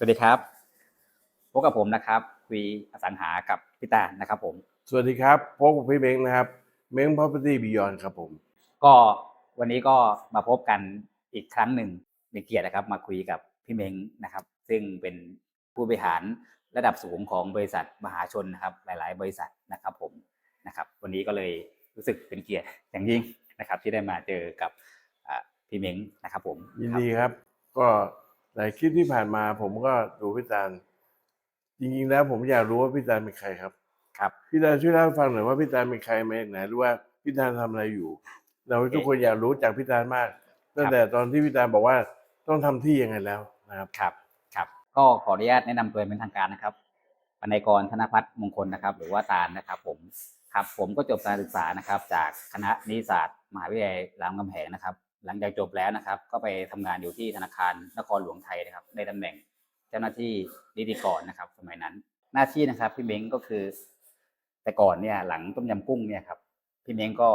สวัสดีครับพบกับผมนะครับคุยอสังหากับพี่ตาลนะครับผม สวัสดีครับพบกับพี่เม้งนะครับ เม้ง property beyond ครับผม ก็วันนี้ก็มาพบกันอีกครั้งหนึ่งมีเกียรตินะครับ มาคุยกับพี่เม้งนะครับ ซึ่งเป็นผู้บริหารระดับสูงของบริษัทมหาชนนะครับ หลาย ๆ บริษัทนะครับผมนะครับ วันนี้ก็เลยรู้สึกเป็นเกียรติอย่างยิ่งนะครับ ที่ได้มาเจอกับอ่าพี่เม้งนะครับผมยินครับดีครับ ก็ หลายคลิปที่ผ่านมาผมก็ดูพี่ตาลจริงๆแล้วผมอยากรู้ว่าพี่ตาลเป็นใครครับ ครับ พี่ตาลช่วยเล่าให้ฟังหน่อยว่าพี่ตาลเป็นใครมาจากไหนหรือว่าพี่ตาลทำอะไรอยู่ เราทุกคนอยากรู้จากพี่ตาลมากตั้งแต่ตอนที่พี่ตาลบอกว่าต้องทำที่ยังไงแล้วนะครับ ครับ ครับ ก็ขออนุญาตแนะนำตัวเป็นทางการนะครับปนายกรธนพัฒน์มงคลนะครับ หรือว่าตาลนะครับ ผม ครับ ผมก็จบการศึกษานะครับ จากคณะนิติศาสตร์ มหาวิทยาลัยรามคำแหงนะครับ หลังจากจบแล้วนะครับ ก็ไปทำงานอยู่ที่ธนาคารนครหลวงไทยนะครับ ในตำแหน่งเจ้าหน้าที่นิติกรนะครับ สมัยนั้น หน้าที่นะครับ พี่เม้งก็คือ แต่ก่อนเนี่ยหลังต้มยำกุ้งเนี่ยครับพี่เม้งก็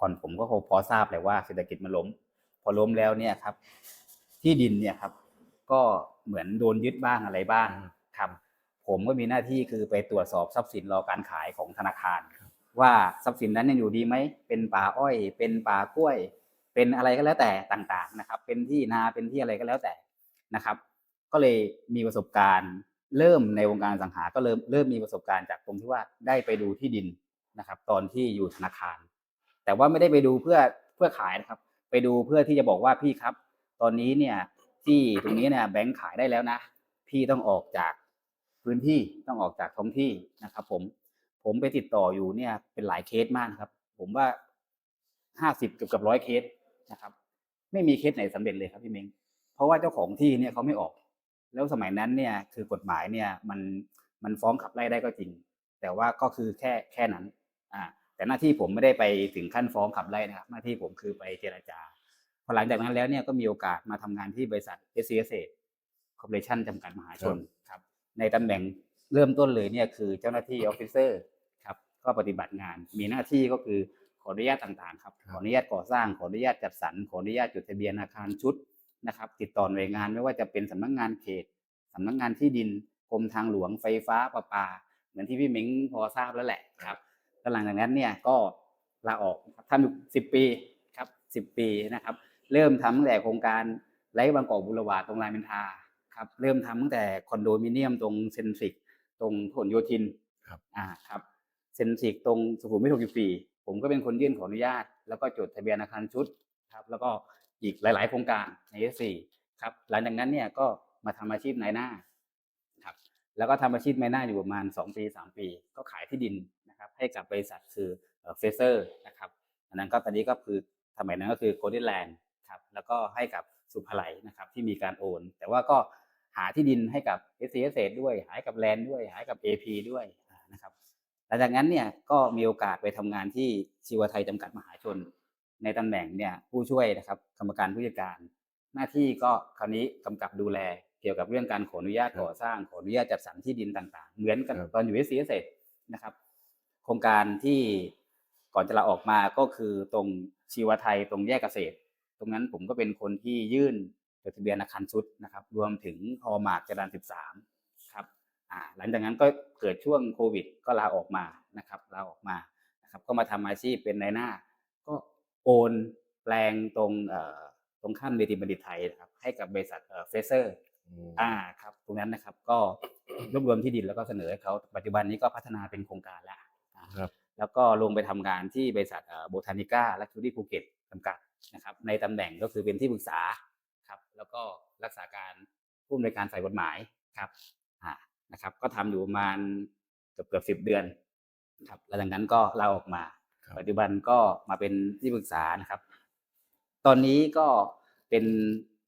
ก่อนผมก็คงพอทราบเลยว่าเศรษฐกิจมันล้ม พอล้มแล้วเนี่ยครับ ที่ดินเนี่ยครับ ก็เหมือนโดนยึดบ้างอะไรบ้างครับผมก็มีหน้าที่คือไปตรวจสอบทรัพย์สินรอการขายของธนาคาร ว่าทรัพย์สินนั้นยังอยู่ดีไหมเป็นป่าอ้อย เป็นป่ากล้วย เป็นอะไรก็แล้วแต่ต่างๆนะครับ เป็นที่นาเป็นที่อะไรก็แล้วแต่นะครับ ก็เลยมีประสบการณ์เริ่มในวงการสังหา ก็เริ่มเริ่มมีประสบการณ์จากตรงที่ว่าได้ไปดูที่ดินนะครับ ตอนที่อยู่ธนาคาร แต่ว่าไม่ได้ไปดูเพื่อเพื่อขายนะครับ ไปดูเพื่อที่จะบอกว่าพี่ครับ ตอนนี้เนี่ยที่ตรงนี้เนี่ยแบงค์ขายได้แล้วนะ พี่ต้องออกจากพื้นที่ต้องออกจากท้องที่นะครับ ผมผมไปติดต่ออยู่เนี่ยเป็นหลายเคสมากครับ ผมว่าห้าสิบเกือบกับร้อยเคส นะครับ ไม่มีเคสไหนสำเร็จเลยครับพี่เม้งเพราะว่าเจ้าของที่เนี่ยเขาไม่ออก แล้วสมัยนั้นเนี่ยคือกฎหมายเนี่ยมันมันฟ้องขับไล่ได้ก็จริง แต่ว่าก็คือแค่แค่นั้นอ่าแต่หน้าที่ผมไม่ได้ไปถึงขั้นฟ้องขับไล่นะครับหน้าที่ผมคือไปเจรจาพอหลังจากนั้นแล้วเนี่ยก็มีโอกาสมาทำงานที่บริษัท s c s คอร์ปอเรชั่นจำกัดมหาชนครับ ในตำแหน่งเริ่มต้นเลยเนี่ยคือเจ้าหน้าที่ออฟฟิเซอร์ครับก็ปฏิบัติงานมีหน้าที่ก็คือข ออนุญาตต่างๆครับขออนุญาตก่อสร้างขออนุญาตจัดสรรขออนุญาตจดทะเบียนอาคารชุดนะครับ ติดต่อหน่วยงานไม่ว่าจะเป็นสำนักงานเขตสำนักงานที่ดินกรมทางหลวงไฟฟ้าประปา เหมือนที่พี่เม้งพอทราบแล้วแหละครับแล้วหลังจากนั้นเนี่ยก็ลาออกนะครับทำอยู่สิบปีครับสิบปีนะครับ เริ่มทำตั้งแต่โครงการไลท์บางกอกบุรวาตรงรามอินทราครับเริ่มทำตั้งแต่คอนโดมิเนียมตรงเซนทริกตรงผลโยธินครับอ่าครับเซนทริกตรงสุขุมวิท64 ผมก็เป็นคนยื่นขออนุญาต แล้วก็จดทะเบียนอาคารชุดครับแล้วก็อีกหลาย ๆ โครงการใน S4 ครับหลังจากนั้นเนี่ยก็มาทำอาชีพนายหน้าครับแล้วก็ทำอาชีพนายหน้าอยู่ประมาณ 2 ปี 3 ปี ก็ขายที่ดินนะครับให้กับบริษัทคือเฟเซอร์นะครับอันนั้นก็ตอนนี้ก็คือสมัยนั้นก็คือโกลเด้นแลนด์ครับแล้วก็ให้กับสุภาลัยนะครับที่มีการโอน แต่ว่าก็หาที่ดินให้กับ s อ s ด้วย หาให้กับแลนด์ด้วย หาให้กับ AP ด้วยนะครับ หลังจากนั้นเนี่ยก็มีโอกาสไปทำงานที่ชีวไทยจำกัดมหาชน ในตำแหน่งเนี่ยผู้ช่วยนะครับกรรมการผู้จัดการ หน้าที่ก็คราวนี้กำกับดูแลเกี่ยวกับเรื่องการขออนุญาตครับก่อสร้างขออนุญาตจัดสรรที่ดินต่างๆ เหมือนกันครับตอนอยู่ s อ s นะครับ โครงการที่ก่อนจะลาออกมาก็คือตรงชีวไทยตรงแยกเกษตร ตรงนั้นผมก็เป็นคนที่ยื่นจดทะเบียนอาคารชุดนะครับ รวมถึงฮอมาร์กจรัน13ครับอ่า หลังจากนั้นก็เกิดช่วงโควิด ก็ลาออกมานะครับลาออกมานะครับก็มาทำอาชีพเป็นนายหน้า ก็โอนแปลงตรงเอ่อตรงข้ามเวทีบัณฑิตไทยนะครับให้กับบริษัทเอ่อเฟเซอร์อืมอ่าครับตรงนั้นนะครับก็รวบรวมที่ดินแล้วก็เสนอให้เขาปัจจุบันนี้ก็พัฒนาเป็นโครงการแล้วอ่าครับแล้วก็ลงไปทำงานที่บริษัทโบทานิก้าและทูรี่ภูเก็ตจำกัดนะครับในตำแหน่งก็คือเป็นที่ปรึกษาครับแล้วก็รักษาการผู้อำนวยการฝ่ายกฎหมายครับอ่า นะครับ ก็ทำอยู่ประมาณเกือบเกือบสิบเดือนครับแล้วจากนั้นก็ลาออกมาครับปัจจุบันก็มาเป็นที่ปรึกษานะครับ ตอนนี้ก็เป็น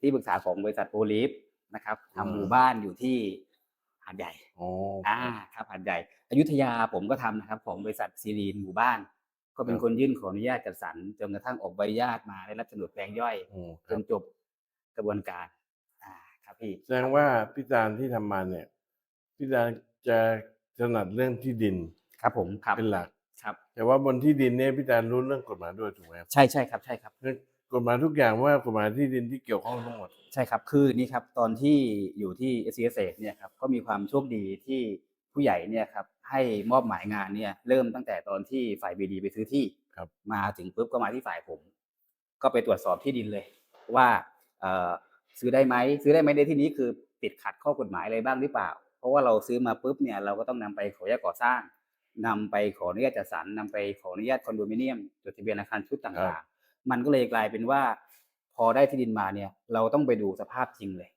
ที่ปรึกษาของบริษัทโอลิฟนะครับทำหมู่บ้านอยู่ที่หาดใหญ่อ๋ออ่าครับหาดใหญ่ อยุธยาผมก็ทำนะครับ ของบริษัทซีรีนหมู่บ้าน ก็เป็นคนยื่นขออนุญาตจัดสรรจนกระทั่งออกใบอนุญาตมาได้รับโฉนดแปลงย่อยอืมคจรับนจบกระบวนการ อ่าครับพี่แสดงว่าพี่ตาลที่ทำมาเนี่ย พี่ตาลจะถนัดเรื่องที่ดินครับผมครับเป็นหลักครับ แต่ว่าบนที่ดินเนี่ยพี่ตาลรู้เรื่องกฎหมายด้วยถูกไหมครับใช่ใช่ครับใช่ครับคือกฎหมายทุกอย่างว่ากฎหมายที่ดินที่เกี่ยวข้องทั้งหมด ใช่ครับคือนี่ครับตอนที่อยู่ที่ s อ s เนี่ยครับก็มีความโชคดีที่ผู้ใหญ่เนี่ยครับให้มอบหมายงานเนี่ยเริ่มตั้งแต่ตอนที่ฝ่ายบีดีไปซื้อที่ครับ มาถึงปุ๊บก็มาที่ฝ่ายผม ก็ไปตรวจสอบที่ดินเลย ว่าเอ่อซื้อได้ไหมซื้อได้ไหมในที่นี้คือติดขัดข้อกฎหมายอะไรบ้างหรือเปล่า เพราะว่าเราซื้อมาปุ๊บเนี่ยเราก็ต้องนำไปขออนุญาตก่อสร้างนำไปขออนุญาตจัดสรรนำไปขออนุญาตคอนโดมิเนียมจดทะเบียนอาคารชุดต่างๆ มันก็เลยกลายเป็นว่า พอได้ที่ดินมาเนี่ย เราต้องไปดูสภาพจริงเลย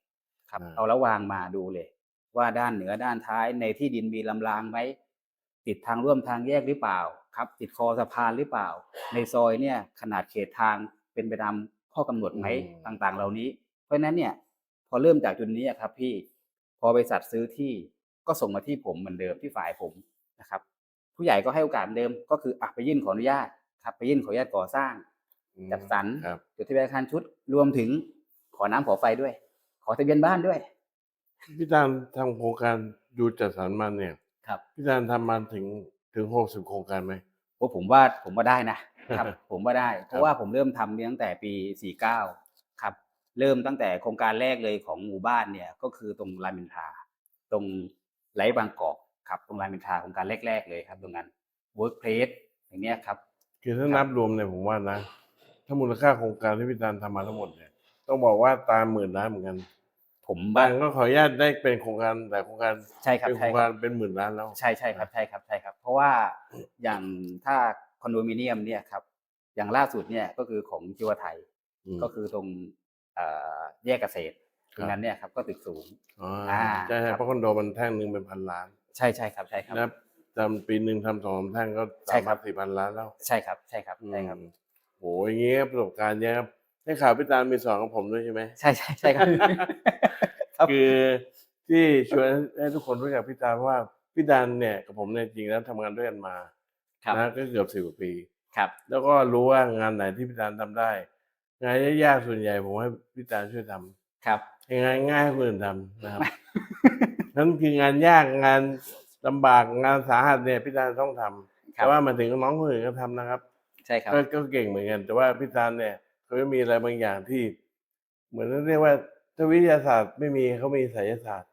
ครับอ่าเอาแล้ววางมาดูเลย ว่าด้านเหนือด้านท้ายในที่ดินมีลำรางไหมติดทางร่วมทางแยกหรือเปล่า ครับ ติดคอสะพานหรือเปล่า ในซอยเนี่ยขนาดเขตทางเป็นไปตามข้อกำหนดไหมอืมต่างๆ เหล่านี้ เพราะฉะนั้นเนี่ยพอเริ่มจากจุดนี้อะครับพี่ พอบริษัทซื้อที่ก็ส่งมาที่ผมเหมือนเดิมที่ฝ่ายผมนะครับ ผู้ใหญ่ก็ให้โอกาสเดิมก็คืออะไปยื่นขออนุญาตครับไปยื่นขออนุญาตก่อสร้างอืมจัดสรรครับจดทะเบียนอาคารชุดรวมถึงขอน้ำขอไฟด้วย ขอทะเบียนบ้านด้วยพี่ตาลทำโครงการดูจัดสรรมาเนี่ยครับพี่ตาลทำมาถึงถึงหกสิบโครงการไหมโอ้ผมว่าผมว่าได้นะครับ ผมว่าได้ เพครัราะบว่าผมเริ่มทำเนี่ยตั้งแต่ปี49ครับ เริ่มตั้งแต่โครงการแรกเลยของหมู่บ้านเนี่ยก็คือตรงรามอินทราตรงไหลบางกอกครับตรงรามอินทราโครงการแรก ๆ เลยครับ ตรงนั้น workplace อย่างเนี้ยครับ คือถ้าครับนับรวมเนี่ยผมว่านะ ถ้ามูลค่าโครงการที่พี่ตาลทำมาทั้งหมดเนี่ยต้องบอกว่าตามหมื่นล้านเหมือนกัน ผมบาว่างก็ขออนุญาตได้เป็นโครงการแต่โครงการใช่ครับเป็นโครใช่งคการัรบ เป็นหมื่นล้านแล้ว ใช่ใช่ครับใช่ครับใช่ครับ เพราะว่าอย่างถ้าคอนโดมิเนียมเนี่ยครับอย่างล่าสุดเนี่ยก็คือของจิวไทยอืมก็คือตรงเอ่อ แยกเกษตรคตรับรงนั้นเนี่ยครับก็ตึกสูงอ๋ออ่าใช่คใช่รับเพราะคอนโดมันแท่งหนึ่งเป็นพันล้าน ใช่ใช่ครับใช่ครับนะทำปีหนึ่งทำสองสามแท่งก็ใช่สามครัพันบสี่พันล้านแล้ว ใช่ครับใช่ครับใช่ครับอืมโหอย่างเงี้ยประสบการณ์เยอะครับให้ข่าวพี่ตาลมีสอนของผมด้วยใช่ไหมใช่ใช่ใช่ครับครับคือที่ชวนให้ทุกคนรู้จักพี่ตาลเพราะว่าพี่ตาลเนี่ยกับผมเนี่ยจริงแล้วทำงานด้วยกันมาครับนะก็เกือบสิบกว่าปีครับ แล้วก็รู้ว่างานไหนที่พี่ตาลทำได้ งานยากๆส่วนใหญ่ผมให้พี่ตาลช่วยทำครับงานง่ายให้คนอื่นทำนะครับนั่นคืองานยากงานลำบากงานสาหัสเนี่ยพี่ตาลต้องทำครัแต่บว่ามาถึงน้องคนอื่นก็ทำนะครับ ใช่ครับก็ก็เก่งเหมือนกัน แต่ว่าพี่ตาลเนี่ยเขาจะมีอะไรบางอย่างที่ เหมือนเรียกว่าถ้าวิทยาศาสตร์ไม่มีเขามีไสยศาสตร์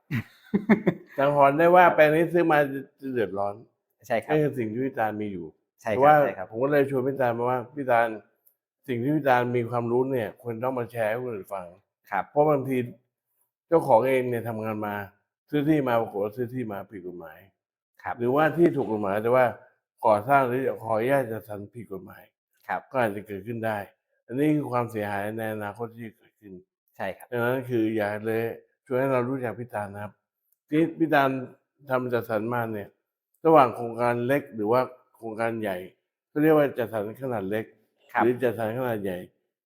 สังหรณ์ได้ว่าแปลงนี้ซื้อมาจะเดือดร้อน ใช่ครับนี่คือสิ่งที่พี่ตาลมีอยู่ใช่เพคราะรัว่าบใช่ครับผมก็เลยชวนพี่ตาลมาว่าพี่ตาล สิ่งที่พี่ตาลมีความรู้เนี่ยควรต้องมาแชร์ให้คนอื่นฟัง ครับ เพราะบางทีเจ้าของเองเนี่ยทำงานมา ซื้อที่มาปรากฏว่าซื้อที่มาผิดกฎหมาย ครับ หรือว่าที่ถูกกฎหมายแต่ว่าก่อสร้างหรือขออนุญาตจะทำผิดกฎหมาย ครับ ก็อาจจะเกิดขึ้นได้ อันนี้คือความเสียหายในอนาคตที่จะเกิดขึ้นใช่ครับดังนั้นคืออยากเลยช่วยให้เรารู้จักพี่ตาลนะครับที่พี่ตาลทำจัดสรรมาเนี่ย ระหว่างโครงการเล็กหรือว่าโครงการใหญ่ก็เรียกว่าจัดสรรขนาดเล็กครับ หรือจัดสรรขนาดใหญ่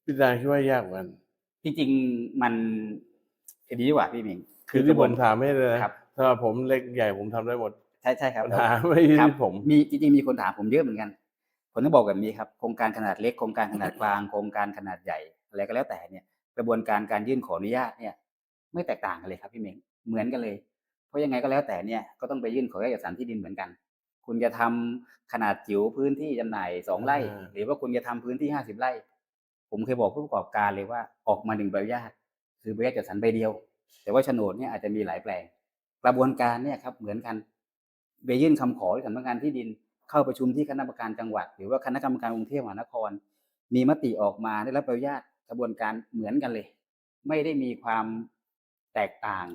พี่ตาลคิดว่ายากกว่ากันจริงๆมันดีดีกว่าพี่หมิงคือที่ผมถามไม่เลยนะครับสำหรับผมเล็กใหญ่ผมทำได้หมด ใช่ใช่ครับปัญหาไม่อยู่ครับที่ผมมีจริงๆมีคนถามผมเยอะเหมือนกันผมต้องบอกแบบนี้ครับโครงการขนาดเล็กโครงการขนาดกลางโครงการขนาดใหญ่อะไรก็แล้วแต่เนี่ยกระบวนการการยื่นขออนุญาตเนี่ย ไม่แตกต่างกันเลยครับพี่เมงเหมือนกันเลย เพราะยังไงก็แล้วแต่เนี่ยก็ต้องไปยื่นขออนุญาตจัดสรรที่ดินเหมือนกัน คุณจะทำขนาดจิ๋วพื้นที่จำหน่ายสองไร่อ่าหรือว่าคุณจะทำพื้นที่ห้าสิบไร่ ผมเคยบอกผู้ประกอบการเลยว่าออกมาหนึ่งใบอนุญาตคือใบอนุญาตจัดสรรใบเดียว แต่ว่าโฉนดเนี่ยอาจจะมีหลายแปลง กระบวนการเนี่ยครับเหมือนกันไปยื่นคำขอที่สำนักงานที่ดินเข้าประชุมที่คณะกรรมการจังหวัด หรือว่าคณะกรรมการกรุงเทพมหานคร มีมติออกมาได้รับใบอนุญาตกระบวนการเหมือนกันเลย ไม่ได้มีความแตกต่าง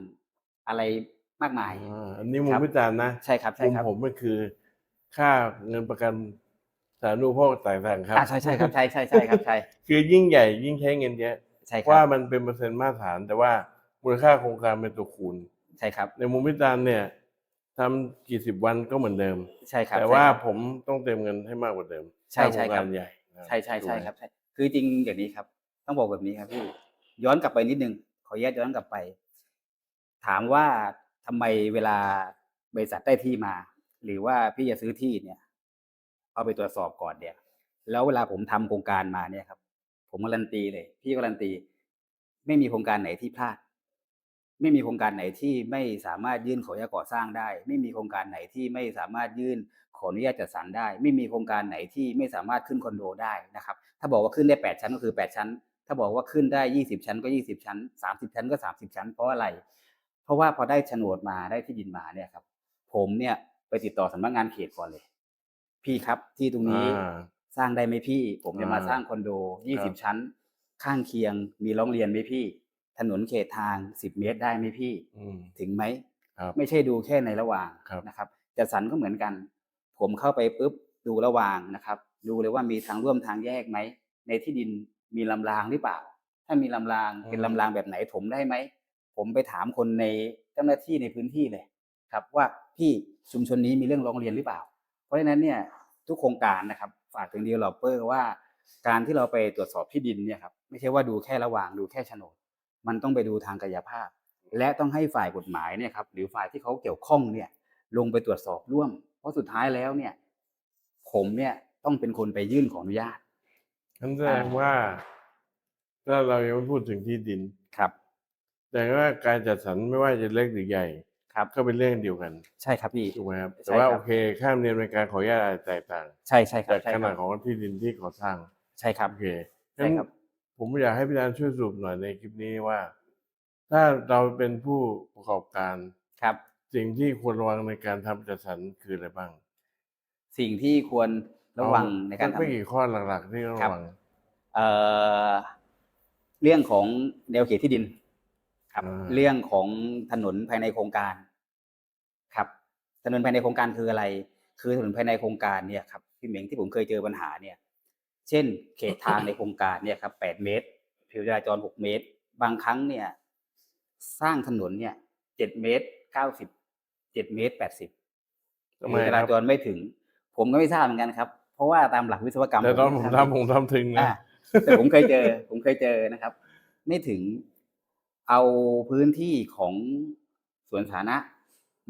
อะไรมากมายอ่าอันนี้มุมครับพี่ตาลนะ ใช่ครับ ใช่มุมครับ ผมมันคือ ค่าเงินประกันสาธารณูปโภคต่างๆครับ อ่าใช่ใช่ครับใช่ใช่ใช่ครับใช่คือยิ่งใหญ่ยิ่งใช้เงินเยอะใช่คว่ารับมันเป็นเปอร์เซ็นต์มาตรฐาน แต่ว่ามูลค่าโครงการเป็นตัวคูณ ใช่ครับในมุมพิจารณ์เนี่ยทำกี่สิบวันก็เหมือนเดิม ใช่ครับแต่ใช่ว่าครับผมต้องเต็มเงินให้มากกว่าเดิมใช่ถ้าใช่โครงครักาบ รใหญ่นะใช่ใช่ใช่ถูกไหมครับใช่คือจริงอย่างนี้ครับ ต้องบอกแบบนี้ครับพี่ย้อนกลับไปนิดนึงขออนุญาตย้อนกลับไป ถามว่าทำไมเวลาบริษัทได้ที่มา หรือว่าพี่จะซื้อที่เนี่ย เอาไปตรวจสอบก่อนเนี่ย แล้วเวลาผมทำโครงการมาเนี่ยครับ ผมการันตีเลย พี่การันตี ไม่มีโครงการไหนที่พลาด ไม่มีโครงการไหนที่ไม่สามารถยื่นขออนุญาตก่อสร้างได้ ไม่มีโครงการไหนที่ไม่สามารถยื่นขออนุญาตจัดสรรได้ ไม่มีโครงการไหนที่ไม่สามารถขึ้นคอนโดได้นะครับ ถ้าบอกว่าขึ้นได้แปดชั้นก็คือแปดชั้น ถ้าบอกว่าขึ้นได้ยี่สิบชั้นก็ยี่สิบชั้นสามสิบชั้นก็สามสิบชั้น เพราะอะไร เพราะว่าพอได้โฉนดมาได้ที่ดินมาเนี่ยครับ ผมเนี่ย ไปติดต่อสำนักงานเขตก่อนเลย พี่ครับที่ตรงนี้อ่า สร้างได้ไหมพี่ ผมจะมาอ่าสร้างคอนโดยี่ครัสิบบ ชั้น ข้างเคียงมีร้องเรียนไหมพี่ ถนนเขตทางสิบเมตรได้ไหมพี่ อืม ถึงไหมครับไม่ใช่ดูแค่ในระหว่างครับ นะครับจัดสรรก็เหมือนกัน ผมเข้าไปปุ๊บดูระหว่างนะครับ ดูเลยว่ามีทางร่วมทางแยกไหม ในที่ดินมีลำรางหรือเปล่า ถ้ามีลำรางเป็นลำรางแบบไหนถมได้ไหม ผมไปถามคนในเจ้าหน้าที่ในพื้นที่เลย ครับว่า พี่ชุมชนนี้มีเรื่องร้องเรียนหรือเปล่า เพราะฉะนั้นเนี่ยทุกโครงการนะครับฝากถึงดีลลอปเปอร์ว่าการที่เราไปตรวจสอบที่ดินเนี่ยครับไม่ใช่ว่าดูแค่ระหว่างดูแค่โฉนด มันต้องไปดูทางกายภาพ และต้องให้ฝ่ายกฎหมายเนี่ยครับหรือฝ่ายที่เขาเกี่ยวข้องเนี่ยลงไปตรวจสอบร่วม เพราะสุดท้ายแล้วเนี่ยผมเนี่ยต้องเป็นคนไปยื่นขออนุญาตนั่นแสดงว่า ถ้าเรายังไม่พูดถึงที่ดินครับ แต่ว่าการจัดสรรไม่ว่าจะเล็กหรือใหญ่ ครับ ก็เป็นเรื่องเดียวกันใช่ครับพี่ ถูกไหมครับใช่แต่ว่าครับ โอเคข้ามเรียนในการขออนุญาตอาจจะแตกต่างใช่ใช่ครับจากใช่ขคนารัดบของที่ดินที่ก่อสร้างใช่ครับ โอเคใช่ครับงั้นผมอยากให้พี่ดานช่วยสรุปหน่อยในคลิปนี้ว่า ถ้าเราเป็นผู้ประกอบการครับ สิ่งที่ควรระวังในการทำจัดสรรคืออะไรบ้างสิ่งที่ควรระวังในการเอไม่ทำกี่ข้อหลักๆที่ต้องครัระบวัง เอ่อเรื่องของแนวเขตที่ดิน ครับอ่าเรื่องของถนนภายในโครงการ ครับ ถนนภายในโครงการคืออะไร คือถนนภายในโครงการเนี่ยครับพี่เหม่งที่ผมเคยเจอปัญหาเนี่ย เช่น เขตทางในโครงการเนี่ยครับแปดเมตร ผิวจราจรหกเมตร บางครั้งเนี่ย สร้างถนนเนี่ยเจ็ดเมตรเก้าสิบเจ็ดเมตรแปดสิบทำไมผิวจครารับจรไม่ถึง ผมก็ไม่ทราบเหมือนกันครับ เพราะว่าตามหลักวิศวกรรมแต่ตอนผมเนี่ยทำผมทำถึงนะอ่าแต่ผมเคยเจอ ผมเคยเจอนะครับ ไม่ถึง เอาพื้นที่ของสวนสาธารณะ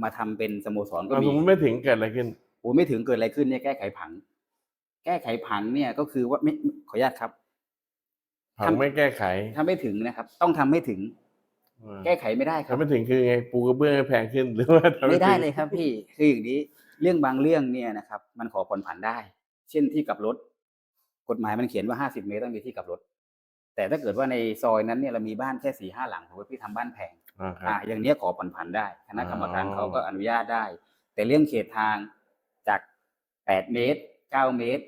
มาทำเป็นสโมสรก็เอามีสมมติไม่ถึงเกิดอะไรขึ้น โอ้ไม่ถึงเกิดอะไรขึ้นเนี่ยแก้ไขผัง แก้ไขผังเนี่ยก็คือว่าไม่ขออนุญาตครับ ผังทำ ไม่แก้ไขถ้าไม่ถึงนะครับ ต้องทำให้ถึง อ่าแก้ไขไม่ได้ครัถ้าบไม่ถึงคือไงปูกระเบื้องให้แพงขึ้นหรือว่าทำไม่ได้ถึงเลยครับ พี่คืออย่างนี้เรื่องบางเรื่องเนี่ยนะครับ มันขอผ่อนผันได้ เช่นที่กลับรถ กฎหมายมันเขียนว่าห้าสิบเมตรต้องมีที่กลับรถ แต่ถ้าเกิดว่าในซอยนั้นเนี่ยเรามีบ้านแค่สี่ห้าหลังสมมติพี่ทำบ้านแพงอ่าครัอ่าบอย่างเนี้ยขอผ่อนผันได้คณะกรรมการอ๋อ เขาก็อนุญาตได้ แต่เรื่องเขตทางจากแปดเมตรเก้าเมตร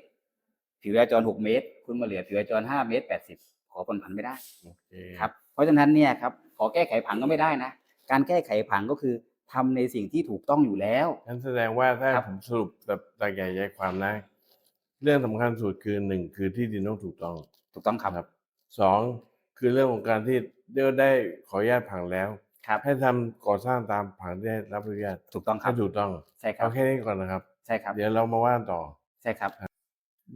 ผิวจราจรหกเมตร คุณมาเหลือผิวจราจรห้าเมตรแปดสิบขอผ่อนผันไม่ได้ โอเคครับเพราะฉะนั้นเนี่ยครับขอแก้ไขผังก็ไม่ได้นะ การแก้ไขผังก็คือทำในสิ่งที่ถูกต้องอยู่แล้ว งั้นแสดงว่าถ้าครับ ผมสรุปแบบตากใหญ่ใจความนะ เรื่องสำคัญสุดคือหนึ่งคือที่ดินต้องถูกต้อง ถูกต้องครับ ครับ สองคือเรื่องของการที่เรียกว่าได้ขออนุญาตผังแล้ว ครับ ให้ทำก่อสร้างตามผังที่ได้รับอนุญาตถูกต้องครัให้บ ถูกต้องใช่ครัเอาบ แค่นี้ก่อนนะครับ ใช่ครับ เดี๋ยวเรามาว่าต่อ ใช่ครับ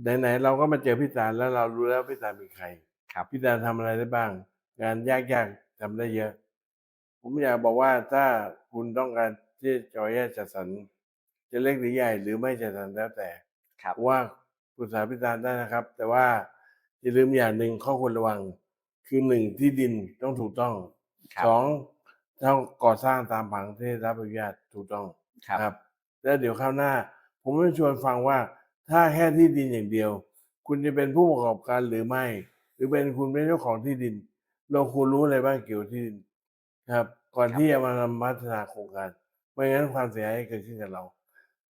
ไหนๆเราก็มาเจอพี่ตาลแล้วเรารู้แล้วพี่ตาลเป็นใครครับ พี่ตาลทำอะไรได้บ้าง งานยากๆทำได้เยอะ ผมอยากบอกว่าถ้าคุณต้องการที่จะขออนุญาตจัดสรรจะเล็กหรือใหญ่หรือไม่จัดสรรแล้วแต่ครับ ว่าปรึกษาพิจารณาได้นะครับ แต่ว่า อย่าลืมอย่างหนึ่งข้อควรระวัง คือหนึ่งที่ดินต้องถูกต้องครับ สองต้องก่อสร้างตามผังที่ได้รับอนุญาตถูกต้องครับแล้วเดี๋ยวคราวหน้า ผมจะชวนฟังว่าถ้าแค่ที่ดินอย่างเดียว คุณจะเป็นผู้ประกอบการหรือไม่ หรือเป็นคุณเป็นเจ้าของที่ดิน เราควรรู้อะไรบ้างเกี่ยวกับที่ดินครับ ก่อนที่จะมานำพัฒนาโครงการไม่งั้นความเสียหายเกิดขึ้นกับเรา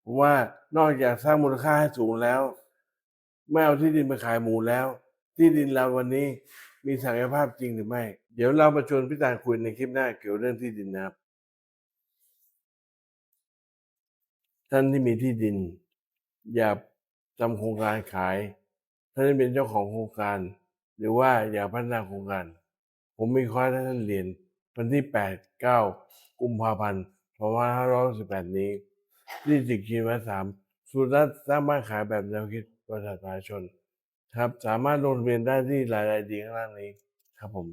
ผมว่านอกจากสร้างมูลค่าให้สูงแล้ว ไม่เอาที่ดินไปขายหมูแล้ว ที่ดินเราวันนี้มีศักยภาพจริงหรือไม่ เดี๋ยวเรามาชวนพี่ตาคุยในคลิปหน้าเกี่ยวเรื่องที่ดินนะครับ ท่านที่มีที่ดิน อย่าทำโครงการขาย ท่านที่เป็นเจ้าของโครงการ หรือว่าอย่าพัฒนาโครงการ ผมมีคอให้ท่านเรียนวันที่ 8 9 กุมภาพันธ์2518 นี้ที่จิกคีวัสามสูตรสร้างบ้านขายแบบแนวคิดประชาชน ครับ สามารถลงทะเบียนได้ที่รายละเอียดข้างล่างนี้ครับผม